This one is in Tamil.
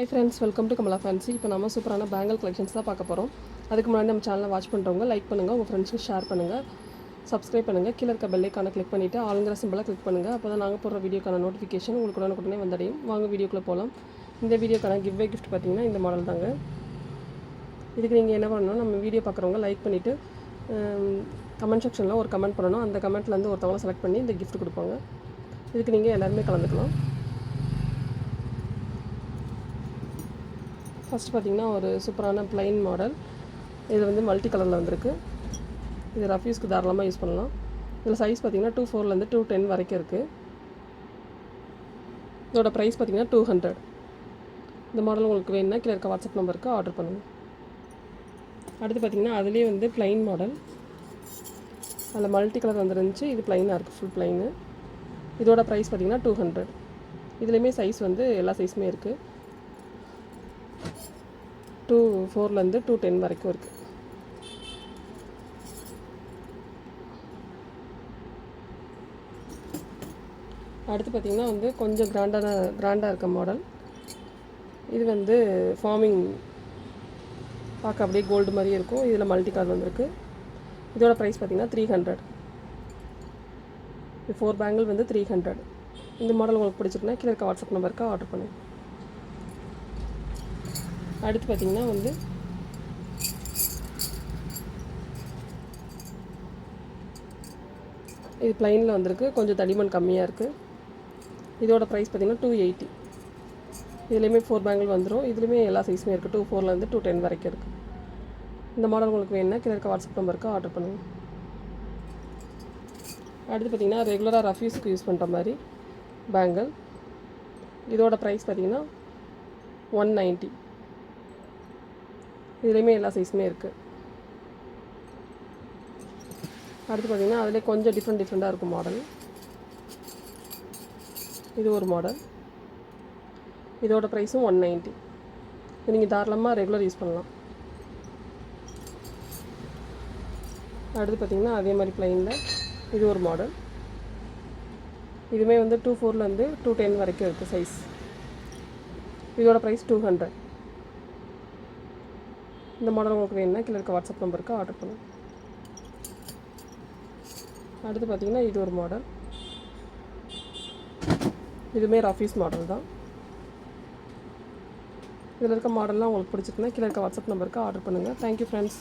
Hi friends welcome to Kamala fancy இப்போ நம்ம சூப்பரான பேங்கல் கலெக்ஷன்ஸ் தான் பார்க்க போகிறோம் அதுக்கு முன்னாடி நம்ம சேனலை வாட்ச் பண்ணுறவங்க லைக் பண்ணுங்கள் உங்கள் ஃப்ரெண்ட்ஸ்க்கு ஷேர் பண்ணுங்கள் சப்ஸ்கிரைப் பண்ணுங்கள் கீழே இருக்க பெல்லைக்கான கிளிக் பண்ணிவிட்டு ஆளுங்கிற சிம்பிளாக கிளிக் பண்ணுங்கள் அப்போ தான் நாங்கள் போடுற வீடியோக்கான நோட்டிஃபிகேஷன் உங்களுக்கு உடனுக்குடனே வந்தடையும். வாங்க வீடியோக்குள்ளே போகலாம் இந்த வீடியோக்கான கிவ்வே கிஃப்ட் பார்த்தீங்கன்னா இந்த மாடல் தாங்க. இதுக்கு நீங்கள் என்ன பண்ணணும்? நம்ம வீடியோ பார்க்குறவங்க லைக் பண்ணிவிட்டு கமெண்ட் செக்ஷனில் ஒரு கமெண்ட் பண்ணணும் அந்த கமெண்ட்லேருந்து ஒருத்தவங்களை செலக்ட் பண்ணி இந்த கிஃப்ட் கொடுப்பாங்க. இதுக்கு நீங்கள் எல்லாருமே கலந்துக்கலாம். ஃபஸ்ட்டு பார்த்தீங்கன்னா ஒரு சூப்பரான ப்ளைன் மாடல் இது வந்து மல்டி கலரில் வந்திருக்கு. இது ரஃப்யூஸ்க்கு தாராளமாக யூஸ் பண்ணலாம். இதில் சைஸ் பார்த்தீங்கன்னா டூ ஃபோர்லேருந்து டூ டென் வரைக்கும் இருக்குது இதோட ப்ரைஸ் பார்த்தீங்கன்னா டூ ஹண்ட்ரட் இந்த மாடல் உங்களுக்கு வேணும்னா கீழே இருக்க வாட்ஸ்அப் நம்பருக்கு ஆர்டர் பண்ணுங்கள் அடுத்து பார்த்தீங்கன்னா அதுலேயே வந்து ப்ளைன் மாடல் அதில் மல்டி கலர் வந்துருந்துச்சு. இது ப்ளைனாக இருக்குது ஃபுல் ப்ளைனு இதோட ப்ரைஸ் பார்த்திங்கன்னா டூ ஹண்ட்ரட் இதுலேயுமே சைஸ் வந்து எல்லா சைஸுமே இருக்குது டூ ஃபோர்லேருந்து டூ டென் வரைக்கும் இருக்குது அடுத்து பார்த்திங்கன்னா வந்து கொஞ்சம் கிராண்டான கிராண்டாக இருக்க மாடல் இது வந்து ஃபார்மிங் பார்க்க அப்படியே கோல்டு மாதிரியே இருக்கும். இதில் மல்டி கார் வந்திருக்கு. இதோட ப்ரைஸ் பார்த்தீங்கன்னா த்ரீ ஹண்ட்ரட் ஃபோர் பேங்கிள் வந்து த்ரீ ஹண்ட்ரட் இந்த மாடல் உங்களுக்கு பிடிச்சிருக்குன்னா கீழே இருக்க வாட்ஸ்அப் நம்பருக்கு ஆர்டர் பண்ணுங்கள் அடுத்து பார்த்தீங்கன்னா வந்து இது ப்ளைனில் வந்திருக்கு. கொஞ்சம் தடிமன் கம்மியாக இருக்குது இதோட ப்ரைஸ் பார்த்தீங்கன்னா டூ எயிட்டி இதுலேயுமே ஃபோர் பேங்கிள் வந்துடும் இதுலேயுமே எல்லா சைஸுமே இருக்குது டூ ஃபோர்லேருந்து டூ டென் வரைக்கும் இருக்குது இந்த மாடல் உங்களுக்கு வேணும்னா கீழே இருக்க வாட்ஸ்அப் நம்பருக்கு ஆர்டர் பண்ணுங்கள் அடுத்து பார்த்திங்கன்னா ரெகுலராக ரஃப்யூஸுக்கு யூஸ் பண்ணுற மாதிரி பேங்கிள் இதோட ப்ரைஸ் பார்த்தீங்கன்னா ஒன் நைன்ட்டி இதுலேயுமே எல்லா சைஸுமே இருக்குது அடுத்து பார்த்தீங்கன்னா அதிலே கொஞ்சம் டிஃப்ரெண்ட் டிஃப்ரெண்ட்டாக இருக்கும் மாடல் இது ஒரு மாடல் இதோட ப்ரைஸும் ஒன் நைன்ட்டி இது நீங்கள் தாராளமாக ரெகுலர் யூஸ் பண்ணலாம். அடுத்து பார்த்திங்கன்னா அதே மாதிரி ப்ளைனில் இது ஒரு மாடல் இதுவுமே வந்து டூ ஃபோர்லேருந்து டூ டென் வரைக்கும் இருக்குது சைஸ் இதோட ப்ரைஸ் டூ ஹண்ட்ரட் இந்த மாடல் உங்களுக்கு வேணும்னா கீழே இருக்க வாட்ஸ்அப் நம்பருக்கு ஆர்டர் பண்ணுங்க. அடுத்து பார்த்தீங்கன்னா இது ஒரு மாடல் இதுவுமே ரஃபீஸ் மாடல் தான். இதில் இருக்க மாடல்லாம் உங்களுக்கு பிடிச்சிருக்குன்னா கீழே இருக்க வாட்ஸ்அப் நம்பருக்கு ஆர்டர் பண்ணுங்கள் தேங்க்யூ ஃப்ரெண்ட்ஸ்